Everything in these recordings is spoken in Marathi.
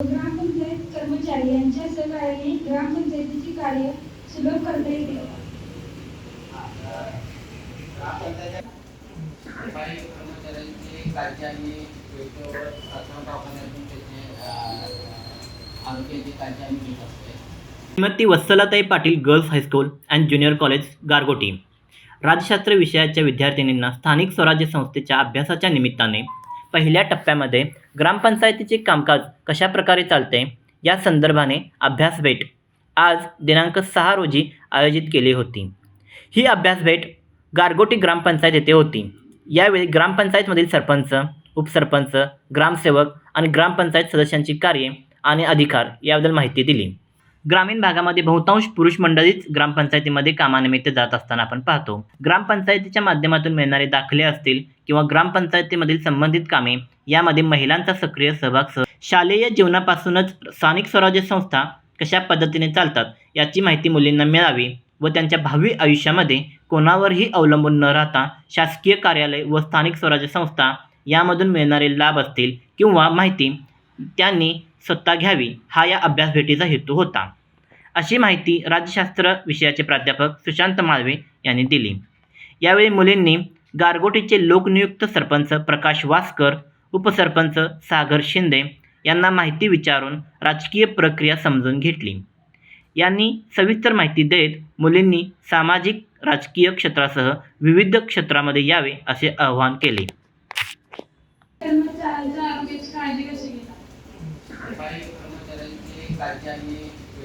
ग्रामपंचायत कर्मचारी यांच्या सहकार्याने ग्रामपंचायतीचे कार्य सुलभ करता येते. कर्मचाऱ्यांची आणि आरोग्याची आम्ही घेत असते. Shrimati Vatsalatai Patil girls high school and junior college Gargoti. राज्यशास्त्र विषयाच्या विद्यार्थिनींना स्थानिक स्वराज्य संस्थेच्या अभ्यासाच्या निमित्ताने पहिल्या टप्प्यामध्ये ग्रामपंचायतीचे कामकाज कशा प्रकारे चालते या संदर्भाने अभ्यास भेट आज दिनांक सहा रोजी आयोजित केली होती. ही अभ्यास भेट गारगोटी ग्रामपंचायत येथे होती. यावेळी ग्रामपंचायतमधील सरपंच उपसरपंच ग्रामसेवक आणि ग्रामपंचायत सदस्यांची कार्ये आणि अधिकार याबद्दल माहिती दिली. ग्रामीण भागामध्ये बहुतांश पुरुष मंडळीच ग्रामपंचायतीमध्ये कामानिमित्त जात असताना आपण पाहतो. ग्रामपंचायतीच्या माध्यमातून मिळणारे दाखले असतील किंवा ग्रामपंचायतीमधील संबंधित कामे यामध्ये महिलांचा सक्रिय सहभाग सह शालेय जीवनापासूनच स्थानिक स्वराज्य संस्था कशा पद्धतीने चालतात याची माहिती मुलींना मिळावी व त्यांच्या भावी आयुष्यामध्ये कोणावरही अवलंबून न राहता शासकीय कार्यालय व स्थानिक स्वराज्य संस्था यामधून मिळणारे लाभ असतील किंवा माहिती त्यांनी स्वतः घ्यावी हा या अभ्यास भेटीचा हेतू होता. अशी माहिती राज्यशास्त्र विषयाचे प्राध्यापक सुशांत माळवे यांनी दिली. यावेळी मुलींनी गारगोटीचे लोकनियुक्त सरपंच प्रकाश वासकर उपसरपंच सागर शिंदे यांना माहिती विचारून राजकीय प्रक्रिया समजून घेतली. यांनी सविस्तर माहिती देत मुलींनी सामाजिक राजकीय क्षेत्रासह विविध क्षेत्रामध्ये यावे असे आवाहन केले.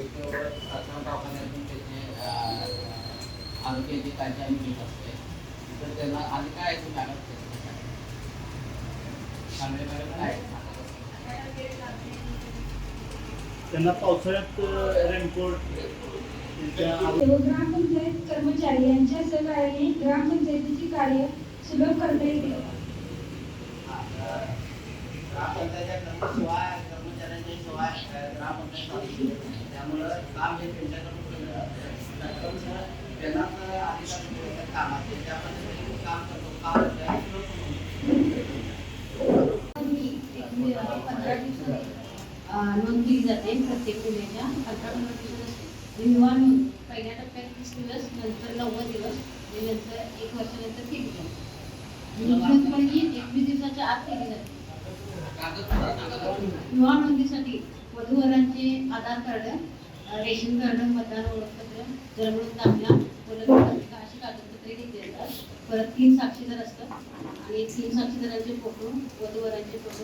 योग्य प्रथम दवाखान्यातून त्याचे अं, आरोग्याची काळजी आम्ही घेत असते. तर त्यांना काय आहे त्यांना पावसाळ्यात रेनकोट ग्रामपंचायत कर्मचारी यांच्या सहकार्याने ग्रामपंचायतीचे कार्य सुलभ करता येते. कर्मचाऱ्यांच्या शिवाय ग्रामपंचायत. त्यामुळं काम हे त्यांच्याकडून केलं जातं. त्यांनाच अधिकार मिळतात कामाचे. त्या पद्धतीने काम करतो. काम पंधरा दिवसांनी अं, नोंद केली जाते प्रत्येक मुलीच्या पंधरा पंधरा दिवसात असते विवाह नोंद पहिल्या टप्प्यात तीस दिवस नंतर नव्वद दिवस नंतर एक वर्षानंतर केली जाते एकवीस दिवसाच्या आत केली जाते. विवाह नोंदीसाठी. आधार कार्ड रेशन कार्ड मतदान ओळखपत्र जन्मनोंद दाखला व अशी कागदपत्रे घेतली जातात परत तीन साक्षीदार असतात. आणि तीन साक्षीदारांचे फोटो वधूवरांचे फोटो